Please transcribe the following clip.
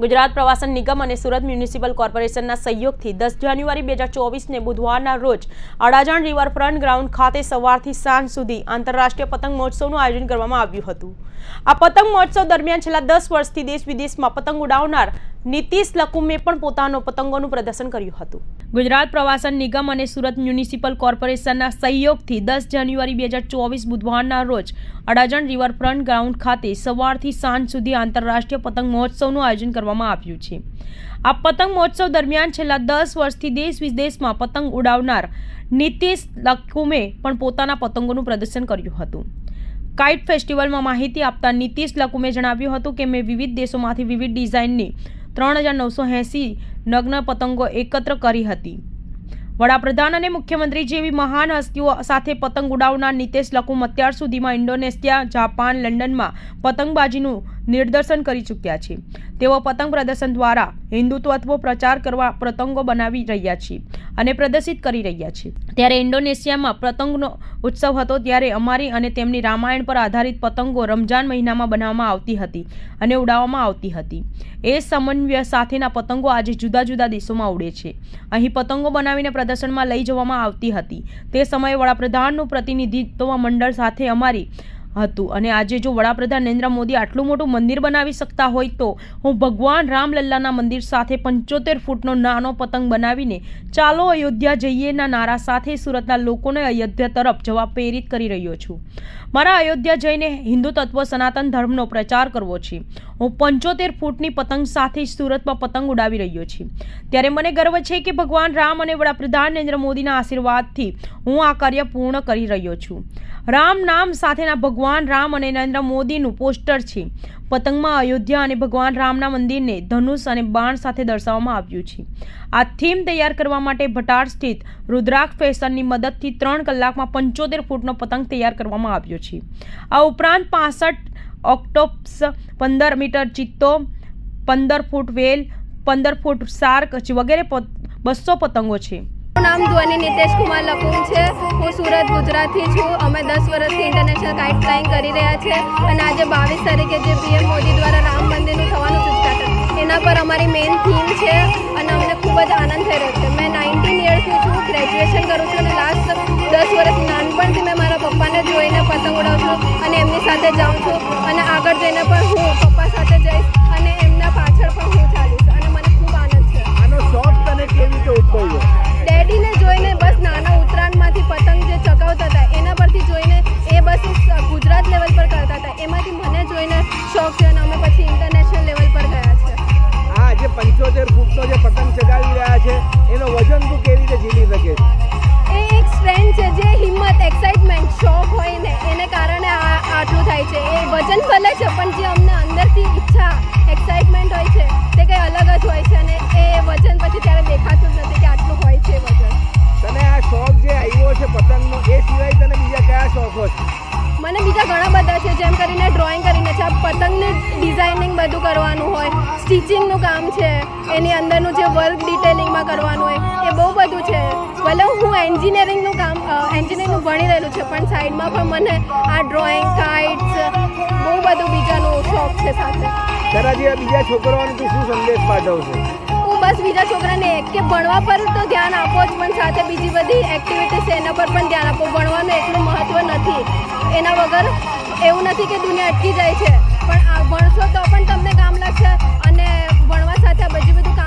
ગુજરાત પ્રવાસન નિગમ અને સુરત મ્યુનિસિપલ કોર્પોરેશનના સહયોગથી દસ જાન્યુઆરી બે હજાર ચોવીસને બુધવારના રોજ અડાજણ રિવરફ્રન્ટ ગ્રાઉન્ડ ખાતે સવારથી સાંજ સુધી આંતરરાષ્ટ્રીય પતંગ મહોત્સવનું આયોજન કરવામાં આવ્યું હતું. આ પતંગ મહોત્સવ દરમિયાન છેલ્લા દસ વર્ષથી દેશ વિદેશમાં પતંગ ઉડાવનાર નીતિશ લકુમે પણ પોતાનો પતંગોનું પ્રદર્શન કર્યું હતું. ગુજરાત પ્રવાસન નિગમ અને સુરત મ્યુનિસિપલ કોર્પોરેશનના સહયોગથી દસ જાન્યુઆરી બે હજાર ચોવીસ બુધવારના રોજ અડાજણ રિવરફ્રન્ટ ગ્રાઉન્ડ ખાતે સવારથી સાંજ સુધી આંતરરાષ્ટ્રીય પતંગ મહોત્સવનું આયોજન કરવામાં આવ્યું છે. આ પતંગ મહોત્સવ દરમિયાન છેલ્લા દસ વર્ષથી દેશ વિદેશમાં પતંગ ઉડાવનાર નીતિશ લકુમે પણ પોતાના પતંગોનું પ્રદર્શન કર્યું હતું. કાઇટ ફેસ્ટિવલમાં માહિતી આપતા નીતિશ લકુમે જણાવ્યું હતું કે, મેં વિવિધ દેશોમાંથી વિવિધ ડિઝાઇનની ત્રણ હજાર નવસો એંસી નગ્ન પતંગો એકત્ર કરી હતી. વડાપ્રધાન અને મુખ્યમંત્રી જેવી મહાન હસ્તીઓ સાથે પતંગ ઉડાવનાર નીતેશ લકુમ અત્યાર સુધીમાં ઇન્ડોનેશિયા, જાપાન, લંડનમાં પતંગબાજીનું નિદર્શન કરી ચૂક્યા છે. તેઓ પતંગ પ્રદર્શન દ્વારા હિન્દુત્વ પ્રચાર કરવા પતંગો બનાવી રહ્યા છે અને પ્રદર્શિત કરી રહ્યા છે. ત્યારે ઇન્ડોનેશિયામાં પતંગનો ઉત્સવ હતો ત્યારે અમારી અને તેમની રામાયણ પર આધારિત પતંગો રમજાન મહિનામાં બનાવવામાં આવતી હતી અને ઉડાવવામાં આવતી હતી. એ સમન્વય સાથેના પતંગો આજે જુદા જુદા દેશોમાં ઉડે છે. અહીં પતંગો બનાવીને પ્રદર્શનમાં લઈ જવામાં આવતી હતી. તે સમયે વડાપ્રધાનનું પ્રતિનિધિત્વ મંડળ સાથે અમારી હતું. અને આજે જો વડાપ્રધાન નરેન્દ્ર મોદી આટલું મોટું મંદિર બનાવી શકતા હોય તો હું ભગવાન રામલલ્લાના મંદિર સાથે પંચોતેર ફૂટનો નાનો પતંગ બનાવીને ચાલો અયોધ્યા જઈએના નારા સાથે સુરતના લોકોને અયોધ્યા તરફ જવા પ્રેરિત કરી રહ્યો છું. મારા અયોધ્યા જઈને હિન્દુ તત્વ સનાતન ધર્મનો પ્રચાર કરવો છે. હું પંચોતેર ફૂટની પતંગ સાથે સુરતમાં પતંગ ઉડાવી રહ્યો છું. ત્યારે મને ગર્વ છે કે ભગવાન રામ અને વડાપ્રધાન નરેન્દ્ર મોદીના આશીર્વાદથી હું આ કાર્ય પૂર્ણ કરી રહ્યો છું. રામ નામ સાથેના ભગવાન રામ અને નરેન્દ્ર મોદીનું પોસ્ટર છે. પતંગમાં અયોધ્યા અને ભગવાન રામના મંદિરને ધનુષ અને બાણ સાથે દર્શાવવામાં આવ્યું છે. આ થીમ તૈયાર કરવા માટે ભટાર સ્થિત રુદ્રાક્ષ ફેશનની મદદથી ત્રણ કલાકમાં પંચોતેર ફૂટનો પતંગ તૈયાર કરવામાં આવ્યો છે. આ ઉપરાંત પાસઠ ઓક્ટોપ્સ, પંદર મીટર ચિત્તો, પંદર ફૂટ વેલ, પંદર ફૂટ શાર્ક વગેરે બસો પતંગો છે. નામ ધ્વનિ નિતેશ કુમાર લખવું છે. હું સુરત, ગુજરાતથી છું. અમે દસ વર્ષથી ઇન્ટરનેશનલ કાઇટ ફ્લાઇંગ કરી રહ્યા છે અને આજે બાવીસ તારીખે જે પીએમ મોદી દ્વારા રામ મંદિરનું થવાનું છે ઉદ્ઘાટન. એના પર અમારી મેઇન થીમ છે અને અમને ખૂબ જ આનંદ થઈ રહ્યો છે. મેં નાઇન્ટીન યર્સની છું ગ્રેજ્યુએશન કરું છું અને લાસ્ટ દસ વર્ષ નાનપણથી મેં મારા પપ્પાને જોઈને પતંગ ઉડાવું છું અને એમની સાથે જાઉં છું. પણ જે અમને અંદરથી ઈચ્છા એક્સાઇટમેન્ટ હોય છે, તે કંઈ અલગ જ હોય છે અને એ વજન પછી ત્યારે દેખાતું જ નથી કે આટલું હોય છે વજન. તને આ શોખ જે આવ્યો છે પતંગનો, એ સિવાય તને બીજા કયા શોખો છે? ડ્રોઈંગ કરીને છે. પતંગની ડિઝાઇનિંગ બધું કરવાનું હોય. સ્ટિચિંગનું કામ છે. એની અંદરનું જે વર્ક ડિટેલિંગમાં કરવાનું હોય એ બહુ બધું છે. ભલે હું એન્જિનિયરિંગનું કામ એન્જિનિયરિંગનું ભણી રહેલું છે પણ સાઈડમાં પણ મને આ ડ્રોઈંગ કાઇટ્સ બહુ બધું બીજાનું શોખ છે સાથે. તારા જેવા બીજા છોકરાઓને તું શું સંદેશ પાઠવશે હું બસ બીજા છોકરાને એક કે ભણવા પર તો ધ્યાન આપો જ પણ સાથે બીજી બધી એક્ટિવિટીઝ એના પર પણ ધ્યાન આપો. ભણવાનું એટલું મહત્ત્વ નથી. એના વગર એવું નથી કે દુનિયા અટકી જાય છે, પણ ભણશો તો પણ તમને કામ લાગશે અને ભણવા સાથે બધું બધું